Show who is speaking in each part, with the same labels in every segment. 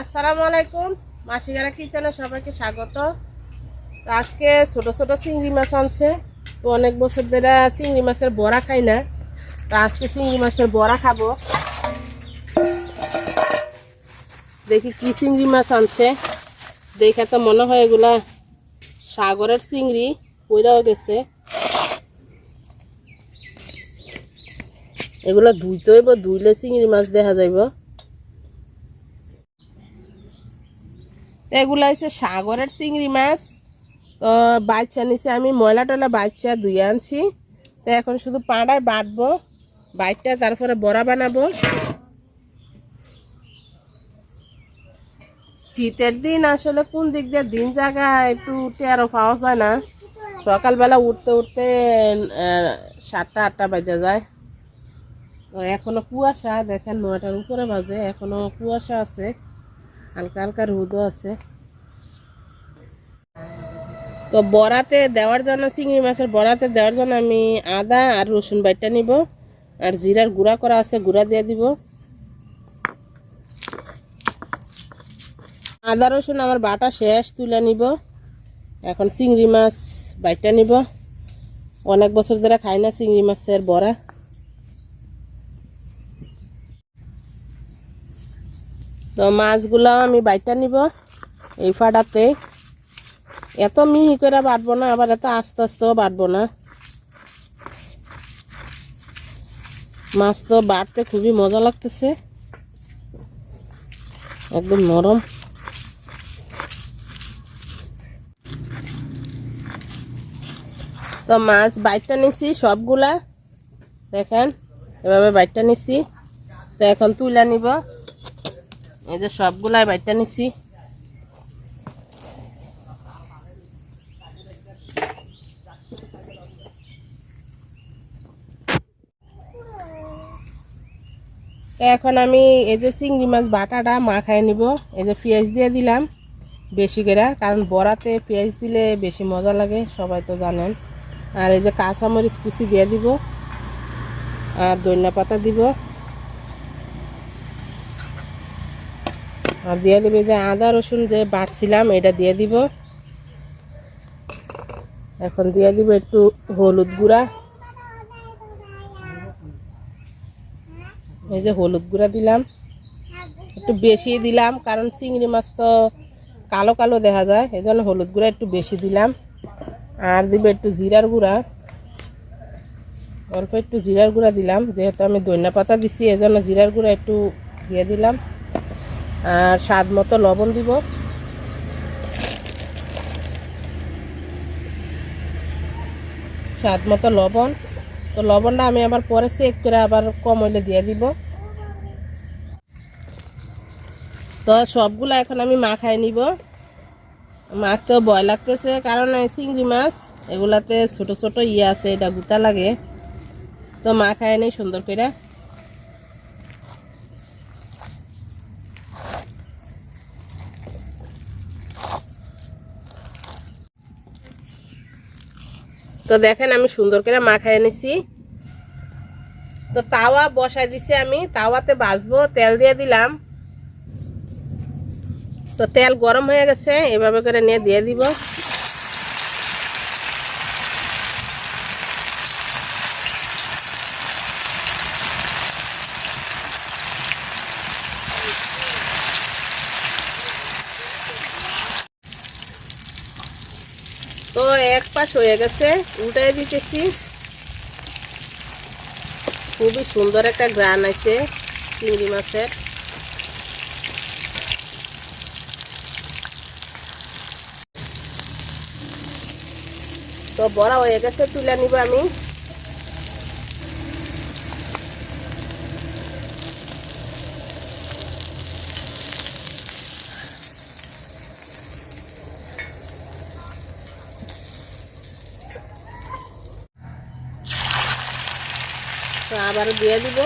Speaker 1: আসসালামু আলাইকুম। মাসিগারা কিচেনে সবাইকে স্বাগত। আজকে ছোট ছোট চিংড়ি মাছ আনছে। তো অনেক বছর ধরে চিংড়ি মাছের বড়া খাই না। তো আজকে চিংড়ি মাছের বড়া খাব। দেখি কি চিংড়ি মাছ আনছে। দেখে তো মনে হয় এগুলা সাগরের চিংড়ি পইরাও গেছে। এগুলা ধুইতে হইব, ধুইলে চিংড়ি মাছ দেখা যাইব। এগুলা হচ্ছে সাগরের চিংড়ি মাছ। তো বাচ্চা নিচে আমি, ময়লা টয়লা বাচ্চা ধুয়ে আনছি। তো এখন শুধু পাড়ায় বাটবো বাইটটা তারপরে বড়া বানাবো। শীতের দিন আসলে কোন দিক দিয়ে দিন জায়গা একটু টেরো পাওয়া যায় না। সকালবেলা উঠতে উঠতে সাতটা, আটটা বাজে যায়। এখনও কুয়াশা, দেখেন নয়টার উপরে বাজে, এখনও কুয়াশা আছে। হালকা হালকা রোদও আছে। তো বড়াতে দেওয়ার জন্য, চিংড়ি মাছের বড়াতে দেওয়ার জন্য আমি আদা আর রসুন বাইটটা নিব, আর জিরার গুঁড়া করা আছে, গুঁড়া দিয়ে দিব। আদা, রসুন, আমার বাটা শেষ, তুলে নিব। এখন চিংড়ি মাছ বাইটটা নিব। অনেক বছর ধরে খাই না চিংড়ি মাছের বড়া। তো মাছগুলো আমি বাইটা নিব এই ফাটাতে। এত মিহি করে বাটবো না, আবার এত আস্তে আস্তেও বাটবো না। মাছ তো বাটতে খুবই মজা লাগতেছে। একদম নরম। তো মাছ বাইটটা নিছি সবগুলা। দেখেন, এভাবে বাইটটা নিছি। তো এখন তুলে নিব। এই যে সবগুলাই বাইটা নিছি। এখন আমি এই যে চিংড়ি মাছ বাটাটা মাখায় নিব। এই যে পেঁয়াজ দিয়ে দিলাম বেশি করে, কারণ বড়াতে পেঁয়াজ দিলে বেশি মজা লাগে, সবাই তো জানেন। আর এই যে কাঁচামরিচ কুচি দিয়ে দিব, আর ধনিয়া পাতা দিব। আর দিয়ে দিবে যে আদা রসুন যে বাটছিলাম, এটা দিয়ে দিব। এখন দিয়ে দিব একটু হলুদ গুঁড়া। এই যে হলুদ গুঁড়া দিলাম। একটু বেশি দিলাম, কারণ চিংড়ি মাছ তো কালো কালো দেখা যায়, এই জন্য হলুদ গুঁড়া একটু বেশি দিলাম। আর দিব একটু জিরার গুঁড়া। অল্প একটু জিরার গুঁড়া দিলাম, যেহেতু আমি ধনিয়া পাতা দিছি, এই জন্য জিরার গুঁড়া একটু দিয়ে দিলাম। আর স্বাদ মতো লবণ দিব। স্বাদ মতো লবণ। তো লবণটা আমি আবার পরে চেক করে আবার কম দিয়ে দিব। তো সবগুলো এখন আমি মাখায় নিব। মাখতেও ভয় লাগতেছে, কারণ চিংড়ি মাছ, এগুলাতে ছোট ছোট ইয়ে আছে, এটা গুতা লাগে। তো মাখায় নেই সুন্দর করে। তো দেখেন আমি সুন্দর করে মাখায় এনেছি তো তাওয়া বসাই দিছি আমি। তাওয়াতে বাজবো তেল দিয়ে দিলাম। তো তেল গরম হয়ে গেছে, এভাবে করে নিয়ে দিয়ে দিব। তো এক পাশ হয়ে গেছে উল্টাই দিতেছি। খুবই সুন্দর একটা গ্রান আছে, চিংড়ি মাছের। তো বড়া হয়ে গেছে, তুলে নিব আমি। আবার দিয়ে দিব।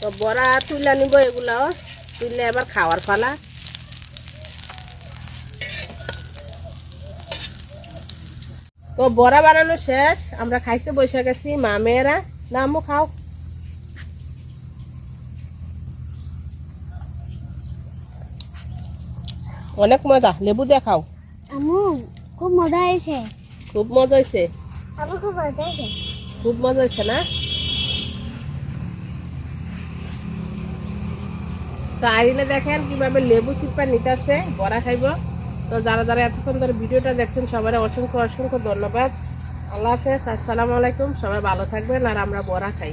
Speaker 1: তো বড়া তুলে নিব এগুলাও তুললে এবার খাওয়ার ফালা তো বড়া বানানো শেষ, আমরা খাইতে বসে গেছি, মা, মেয়েরা না খাও। অনেক মজা লেবু দিয়ে খাও
Speaker 2: আমু খুব মজা হয়েছে।
Speaker 1: খুব মজা হয়েছে।
Speaker 2: আমার খুব মজা হয়েছে।
Speaker 1: খুব মজা হয়েছে না? তো আইনে দেখেন কীভাবে লেবু চিপা নিতেছে বড়া খাইব। তো যারা যারা এতক্ষণ ধরে ভিডিওটা দেখছেন সবাই অসংখ্য অসংখ্য ধন্যবাদ। আল্লাহ হাফেজ আসসালামু আলাইকুম সবাই ভালো থাকবেন আর আমরা বড়া খাই।